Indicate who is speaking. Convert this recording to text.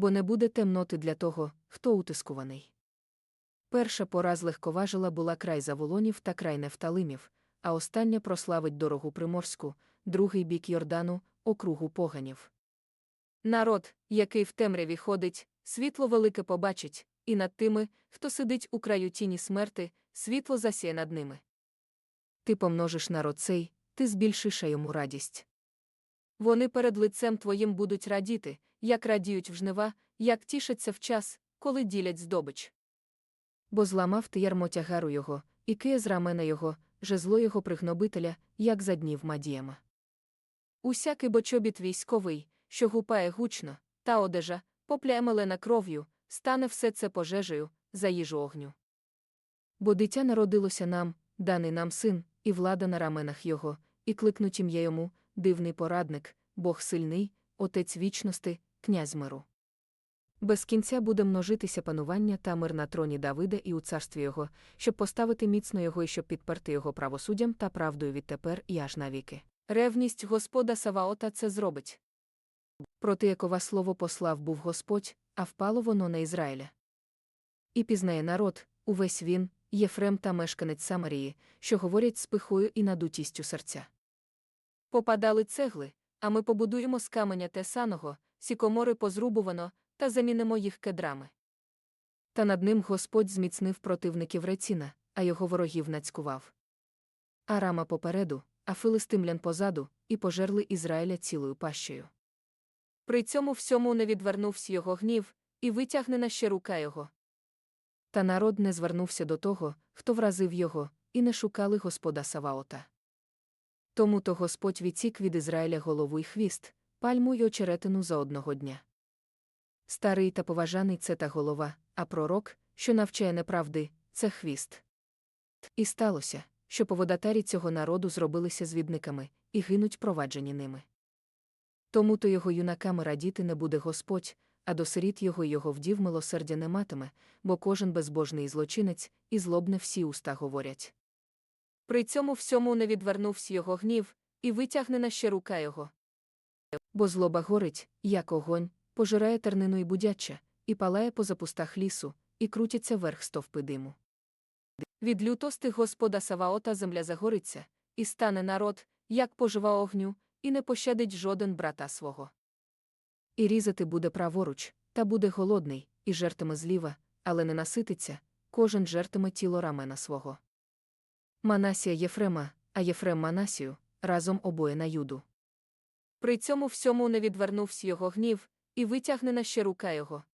Speaker 1: бо не буде темноти для того, хто утискуваний. Перша пора з легковажила була край Заволонів та край Нефталимів, а остання прославить дорогу Приморську, другий бік Йордану, округу поганів. Народ, який в темряві ходить, світло велике побачить, і над тими, хто сидить у краю тіні смерти, світло засіє над ними. Ти помножиш народ цей, ти збільшиш йому радість. Вони перед лицем твоїм будуть радіти, як радіють в жнива, як тішаться в час, коли ділять здобич. Бо зламав ти ярмо тягару його, і киє з рамена його, жезло його пригнобителя, як за днів Мадієма. Усякий бочобіт військовий, що гупає гучно, та одежа, поплямелена кров'ю, стане все це пожежею, за їжу огню. Бо дитя народилося нам, даний нам син, і влада на раменах його, і кликнуть ім'я йому, дивний порадник, Бог сильний, Отець вічності, князь миру. Без кінця буде множитися панування та мир на троні Давида і у царстві його, щоб поставити міцно його і щоб підперти його правосуддям та правдою відтепер і аж навіки. Ревність Господа Саваота це зробить. Проти якого слово послав був Господь, а впало воно на Ізраїля. І пізнає народ, увесь він, Єфрем та мешканець Самарії, що говорять з пихою і надутістю серця. Попадали цегли, а ми побудуємо з каменя тесаного, сікомори позрубувано, та замінимо їх кедрами. Та над ним Господь зміцнив противників Реціна, а його ворогів нацькував. Арама попереду, а филистимлян позаду, і пожерли Ізраїля цілою пащею. При цьому всьому не відвернувся його гнів, і витягнена ще рука його. Та народ не звернувся до того, хто вразив його, і не шукали Господа Саваота. Тому то Господь відсік від Ізраїля голову й хвіст, пальму й очеретину за одного дня. Старий та поважаний це та голова, а пророк, що навчає неправди, це хвіст. І сталося, що поводатарі цього народу зробилися звідниками і гинуть проваджені ними. Тому то його юнаками радіти не буде Господь, а до сиріт його й його вдів милосердя не матиме, бо кожен безбожний злочинець, і злобне всі уста говорять. При цьому всьому не відвернувся його гнів, і витягнена ще рука його. Бо злоба горить, як огонь, пожирає тернину і будяча, і палає по запустах лісу, і крутяться верх стовпи диму. Від лютости Господа Саваота земля загориться, і стане народ, як пожива огню, і не пощадить жоден брата свого. І різати буде праворуч, та буде голодний, і жертиме зліва, але не насититься, кожен жертиме тіло рамена свого. Манасія Єфрема, а Єфрем Манасію, разом обоє на юду. При цьому всьому не відвернувся його гнів, і витягнена ще рука його.